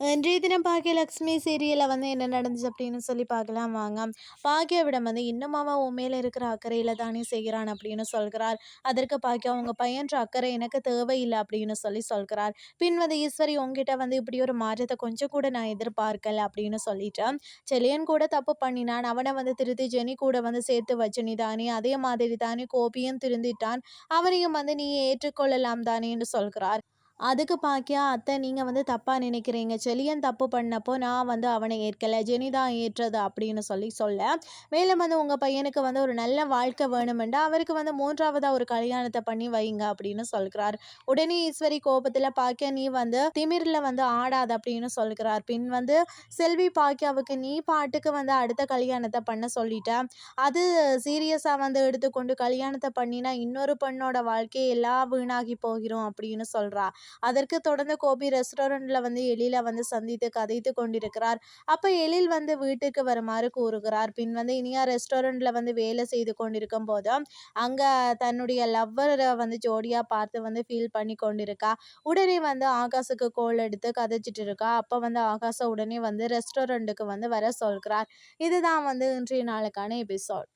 இன்றைய தினம் பாக்கியலக்ஷ்மி சீரியலில் வந்து என்ன நடந்துச்சு அப்படின்னு சொல்லி பார்க்கலாம் வாங்க. பாக்கியாவிடம் வந்து இன்னும் அவன் உன் மேலே இருக்கிற அக்கறையில் தானே செய்கிறான் அப்படின்னு சொல்கிறார் அதற்கு பாக்கியா உங்கள் பையன்ற அக்கறை எனக்கு தேவையில்லை அப்படின்னு சொல்லி சொல்கிறார் பின் வந்து ஈஸ்வரி உங்ககிட்ட வந்து இப்படி ஒரு மாற்றத்தை கொஞ்சம் கூட நான் எதிர்பார்க்கல அப்படின்னு சொல்லிட்டேன் செலியன் கூட தப்பு பண்ணினான். அவனை வந்து திருத்தி ஜெனி கூட வந்து சேர்த்து வச்சு நீ தானே அதே மாதிரி தானே கோபியும் திருந்திட்டான். அவனையும் வந்து நீ ஏற்றுக்கொள்ளலாம் தானே என்று சொல்கிறார் அதுக்கு பாக்கியா அத்தை நீங்கள் வந்து தப்பாக நினைக்கிறீங்க. செலியன் தப்பு பண்ணப்போ நான் வந்து அவனை ஏற்கலை ஜெனி தான் ஏற்றது அப்படின்னு சொல்லி சொல்ல. மேலும் வந்து உங்கள் பையனுக்கு வந்து ஒரு நல்ல வாழ்க்கை வேணுமெண்டு அவருக்கு வந்து மூன்றாவதாக ஒரு கல்யாணத்தை பண்ணி வைங்க அப்படின்னு சொல்கிறார். உடனே ஈஸ்வரி கோபத்தில் பாக்கியா நீ வந்து திமிரில் வந்து ஆடாது அப்படின்னு சொல்கிறார். பின் வந்து செல்வி பாக்கியாவுக்கு நீ பாட்டுக்கு வந்து அடுத்த கல்யாணத்தை பண்ண சொல்லிட்ட. அது சீரியஸாக வந்து எடுத்துக்கொண்டு கல்யாணத்தை பண்ணினா இன்னொரு பெண்ணோட வாழ்க்கையை எல்லாம் வீணாகி போகிறோம் அப்படின்னு சொல்கிறா அதற்கு தொடர்ந்து கோபி ரெஸ்டாரண்ட்டில் வந்து எழில வந்து சந்தித்து கதைத்து கொண்டிருக்கிறார். அப்போ எழில் வந்து வீட்டுக்கு வருமாறு கூறுகிறார். பின் வந்து இனியா ரெஸ்டாரண்ட்டில் வந்து வேலை செய்து கொண்டிருக்கும் போது அங்கே தன்னுடைய லவ்வரை வந்து ஜோடியாக பார்த்து வந்து ஃபீல் பண்ணி கொண்டிருக்கா. உடனே வந்து ஆகாஷுக்கு கோல் எடுத்து கதைச்சிட்டு இருக்கா. அப்போ வந்து ஆகாஷை உடனே வந்து ரெஸ்டாரண்ட்டுக்கு வந்து வர சொல்கிறார். இதுதான் வந்து இன்றைய நாளுக்கான எபிசோட்